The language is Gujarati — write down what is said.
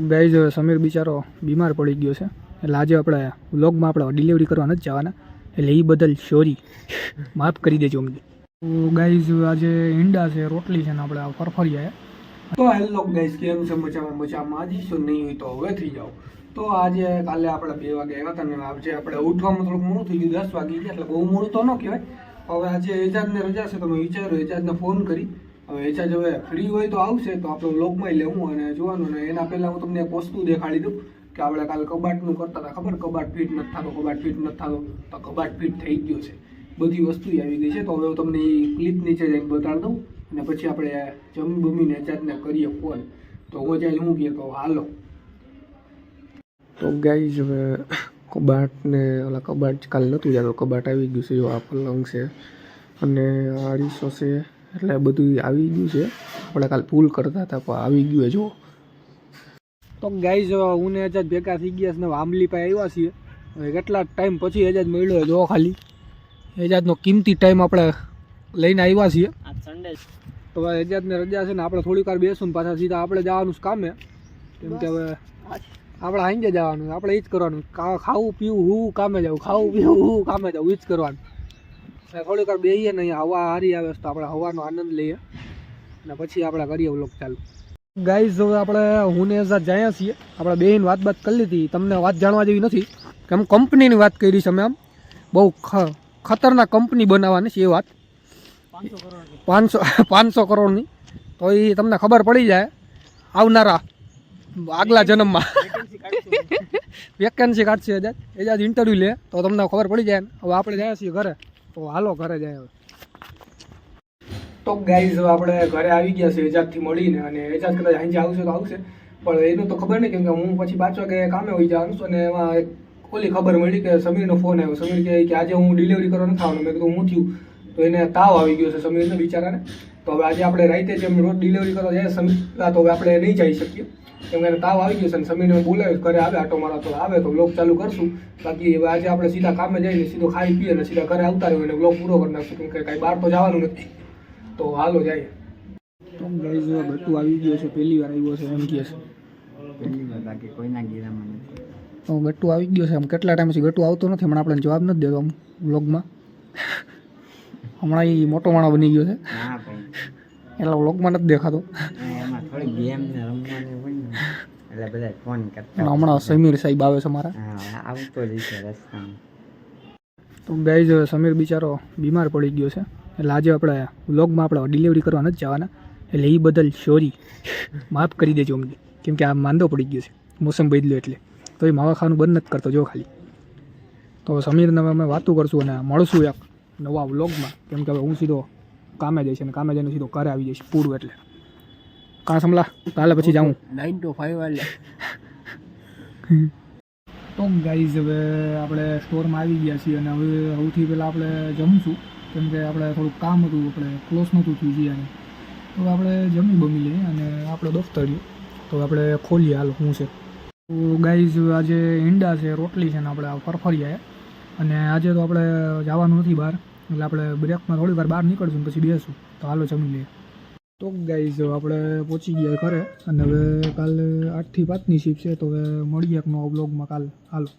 ગાઈઝ સમીર બિચારો બીમાર પડી ગયો છે. એટલે આજે આપણે વ્લોગમાં આપણે ડિલિવરી કરવા નથી જવાના. એટલે એ બદલ સોરી માફ કરી દેજો અમને. તો ગાઈઝ આજે ઈંડા છે, રોટલી છે ને આપણે આ ફરફરિયા તો હેલો ગાઈઝ કેમ છે? મજામાં મજામાં. આજે શું નહીં હોય તો હવે થઈ જાઓ. તો આજે કાલે આપણે બે વાગે આવ્યા હતા ને આજે આપણે ઉઠવામાં થોડુંક મોડું થઈ ગયું, દસ વાગી ગયા, એટલે બહુ મોડું તો ન કહેવાય. હવે આજે એજાજને રજા છે, તો મેં વિચાર્યું એજાજને ફોન કરી. હવે એજાજ હવે ફ્રી હોય તો આવશે, તો આપણે વ્લોગમાં લેવું અને જોવાનું. અને એના પહેલાં હું તમને એક વસ્તુ દેખાડી દઉં, કે આપણે કાલે કબાટનું કરતા હતા, ખબર? કબાટ ફિટ નથી થતો, કબાટ ફિટ નથી થતો. તો કબાટ ફિટ થઈ ગયો છે. બધી વસ્તુ આવી ગઈ છે. તો હવે હું તમને એ ક્લિપ નીચે જઈને બતાડી દઉં અને પછી આપણે જમી બમીને એજાજને કરીએ ફોન તો હું જાય હું કહે તો હાલો. તો ગાઈઝ હવે કબાટને ઓલા કબાટ કાલ નહોતું જતો કબાટ આવી ગયું છે, જો આ પલંગ છે. અને આ અરીસો છે. એટલે બધું આવી ગયું છે. આપણે કાલ પુલ કરતા હતા પણ આવી ગયું છે જુઓ તો ગાઈઝ હું ને એજાજ ભેગા થઈ ગયા છે ને આંબલી પાસે આવ્યા છીએ. હવે કેટલા ટાઈમ પછી એજાજ મળ્યો જો ખાલી. એજાજનો કિંમતી ટાઈમ આપણે લઈને આવ્યા છીએ. સન્ડે તો હવે એજાજને રજા છે ને આપણે થોડીક વાર બેસું ને પાછા સીધા આપણે જવાનું છે કામે. કેમ કે હવે આપણે હાંજે જવાનું આપણે એ જ કરવાનું ખાવું પીવું હું કામે જવું ખાવું પીવું હું કામે જાઉં એ જ કરવાનું. થોડીક વાર બેહીએ ને અહીંયા હવા હારી આવે તો આપણે હવાનો આનંદ લઈએ. અને પછી આપણે કરીએ વ્લોગ ચાલુ. ગાઈઝ હવે આપણે હું ને એઝા જયા છીએ આપણે બેન વાત બાત કરી લીધી. તમને વાત જાણવા જેવી નથી. કે આમ કંપનીની વાત કરી છે અમે આમ. બહુ ખતરનાક કંપની બનાવવાની છે એ વાત. પાંચસો પાંચસો પાંચસો કરોડની. તો એ તમને ખબર પડી જાય આવનારા આગલા જન્મમાં. વેકેન્સી કાઢશે એજાજ. એજાજ ઇન્ટરવ્યૂ લે તો તમને ખબર પડી જાય ને. હવે આપણે જાય છીએ ઘરે. તો હાલો ઘરે જાય હવે. તો ગાઈઝ આપણે ઘરે આવી ગયા છે એજાજથી મળીને અને એજાજ કદાચ સાંજે આવશે તો આવશે. પણ એનું તો ખબર નહીં કેમ કે હું પછી પાંચ વાગે કામે હોઈ જવાનું છું અને એમાં એક ઓલી ખબર મળી કે સમીરનો ફોન આવ્યો. સમીર કહે કે આજે હું ડિલિવરી કરવા નથી આવવાનું. મેં કીધું હું થયું? તો એને તાવ આવી ગયો છે સમીરને બિચારાને. તો હવે આજે આપણે રાતે જેમ રોજ ડિલિવરી કરવા જાય સમીર, તો હવે આપણે નહીં જઈ શકીએ. કેમ કે તાવ આવી ગયો છે અને સમીરને બોલાવીશ ઘરે આવે આટો મારા તો આવે તો બ્લોગ ચાલુ કરશું. બાકી હવે આજે આપણે સીધા કામે જઈને સીધો ખાઈ પીએ અને સીધા ઘરે આવતા રહ્યું અને બ્લોગ પૂરો કરી નાખશું. કેમ કે કાંઈ બહાર તો જવાનું નથી. તો હાલો જાય. તો ગાઈઝ ગટુ આવી ગયો છે પહેલી વાર આવ્યો છે એમ કહે છે. પહેલી વાર બાકી કોઈના ગીરામાં નથી. તો ગટ્ટુ આવી ગયો છે આમ કેટલા ટાઈમ પછી ગટ્ટુ આવતો નથી હમણાં આપણને જવાબ નથી દેતો આમ વ્લોગમાં હમણાં એ મોટો માણસ બની ગયો છે. એટલે વ્લોગમાં નથી દેખાતો. એમાં થોડી ગેમ ને રમવાનું એટલે બધા ફોન કરતા હમણાં સમીર સાહેબ આવે છે મારા. હા આવતો જ છે રસ્તામાં. તો ગાઈઝ સમીર બિચારો બીમાર પડી ગયો છે. એટલે આજે આપણે વ્લોગમાં આપણે ડિલિવરી કરવા નથી જવાના. એટલે એ બદલ સોરી માફ કરી દેજો અમને. કેમ કે આ માંદો પડી ગયો છે. મોસમ બદલ્યો એટલે. તો એ માવા ખાવાનું બંધ નથી કરતો જો ખાલી. તો સમીરને અમે વાતું કરશું અને મળશું એક નવા વ્લોગમાં કેમ કે હવે હું સીધો કામે જઈશ અને કામે જઈને સીધો ઘરે આવી જઈશ પૂરું એટલે. કાં સમલા કાલે પછી જાઉં. નાઇન ટુ ફાઈવ વાલે. તો ગાઈઝ હવે આપણે સ્ટોરમાં આવી ગયા છીએ અને હવે સૌથી પહેલાં આપણે જમશું. કેમ કે આપણે થોડુંક કામ હતું આપણે ક્લોઝ નહોતું થયું જીયાને તો આપણે જમી બમી લઈએ અને આપણે દફતરીએ. તો આપણે ખોલીએ હાલ શું છે. તો ગાઈઝ આજે ઈંડા છે રોટલી છે ને આપણે ફરફરિયા અને આજે તો આપણે જવાનું નથી બહાર. એટલે આપણે બ્રેકમાં થોડી વાર બહાર નીકળશું ને પછી બેસું. તો હાલો જમી લઈએ. તો ગાઈઝ આપણે પહોંચી ગયા ઘરે અને હવે કાલે આઠથી પાંચની શિફ્ટ છે, તો હવે મળીએ એક નવા બ્લોગમાં કાલ. હાલો.